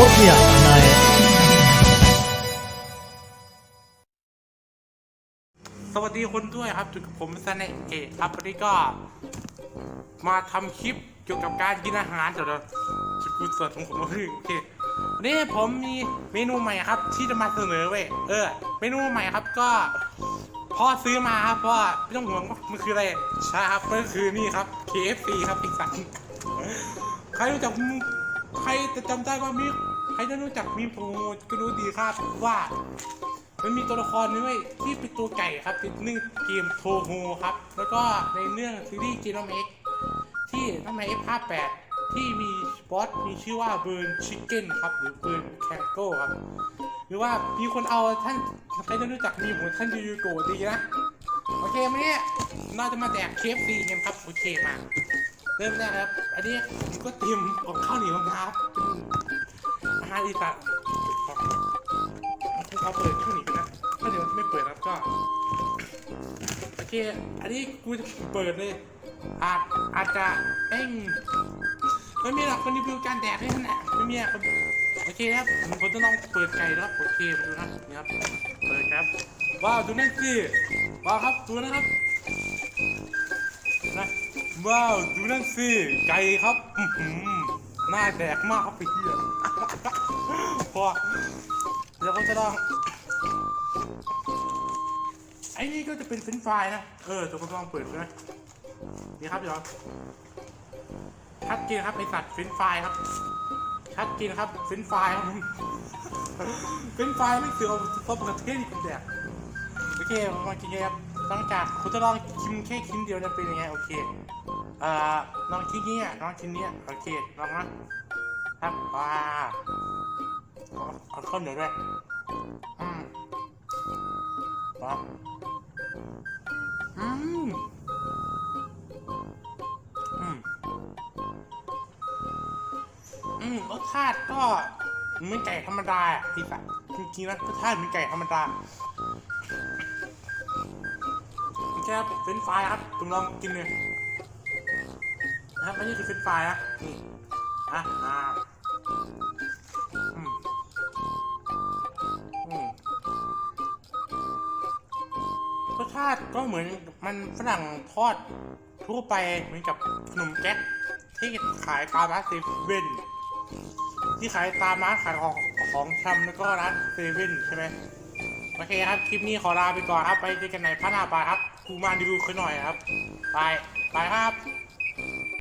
พบเนี่ยนายสวัสดีคนด้วยครับจุดกับผมสแน็คเกตครับวันนี้ก็ มาทำคลิปเกี่ยวกับการกินอาหารเดี๋ยวเราจะกูสดของผมมาพึ่งโอเคนนี้ผมมีเมนูใหม่ครับ ที่จะมาเสนอเว้ยเออ เมนูใหม่ครับก็พ่อซื้อมาครับเพราะว่าไม่ต้องห่วงว่ามันคืออะไรใช่ครับมันคือนี่ครับ KFC ครับอีกสัตว์ใครรู้จัก ใครจะจำได้ว่ามีใครจะรู้จักมีโปรโมก็รู้ดีครับว่ามันมีตัวละครนี้ไว้ที่เป็นตัวไก่ครับเป็นหนึ่งเกมโทโฮครับ แล้วก็ในเรื่องซีรีส์จีนอมเอ็กที่น้องในเอฟภาแปดที่มีบอสมีชื่อว่าเบิร์นชิคเก้นครับ หรือเบิร์นแคงโก้ครับ หรือว่ามีคนเอาท่านใครจะรู้จักมีหมูท่านยูยูโกดีนะ โอเคไหมเนี่ยน่าจะมาแดกเคฟซีกันครับ โอเคมา เริ่มแรกครับ อันนี้ก็เตรียมกับข้าวเหนียวครับอาหารอีสานเขาเปิดช่วงนี้กันะถ้าวเดี๋ยวไม่เปิดครับก็โอเคอันนี้กูจะเปิดเลยอาจอาจจะเอ้งไม่มีหรอกคนรีวิวการแดกให้ขนาดไม่มีอะโอเคครับผมจะลองเปิดไก่นะครับโอเคมาดูนะนี่ครับเปิดครับว้าวดูนั่นสิว้าวครับดูนะครับนะ ว้าวดูนั่นสิไก่ครับอื้อหือหน้าแดกมากครับไปเหี้ยพอเดี๋ยวผมจะลองไอ้นี่ก็จะเป็นเฟรนช์ฟรายนะ เออจะผมลองเปิดดูนะนี่ครับเดี๋ยวชัดเจนครับไอสัตว์เฟรนช์ฟรายครับชัดเจนครับเฟรนช์ฟรายครับเฟรนช์ฟรายไม่เสือซอสประเทศนี่เป็นแดกโอเคมากินครับ หลังจากคุณจะลองชิมแค่ชิ้นเดียวจะเป็นยังไงโอเคเอ่อลองชิ้นนี้อะลองชิ้นนี้โอเคลองนะครับว้าเอาเอาข้าวเหนียวด้วยอืมร้อนอืมอืมอืมรสชาติก็เหมือนไก่ธรรมดาอะพี่สัตว์จริงๆนะรสชาติเหมือนไก่ธรรมดา แค่เฟรนฟรายครับคุณลองกินเลยนะครับอันนี้คือเฟรนฟรายนะนี่อะอ่าอืมอืมรสชาติก็เหมือนมันฝรั่งทอดทั่วไปเหมือนกับขนมแก๊กที่ขายตามร้านเซเว่นที่ขายตามร้านขายของของชำแล้วก็ร้านเซเว่นใช่ไหมโอเคครับ คลิปนี้ขอลาไปก่อนครับ ไปเจอกันในพัฒนาไปครับ กูมาดูเขาหน่อยครับ ไป ไปครับ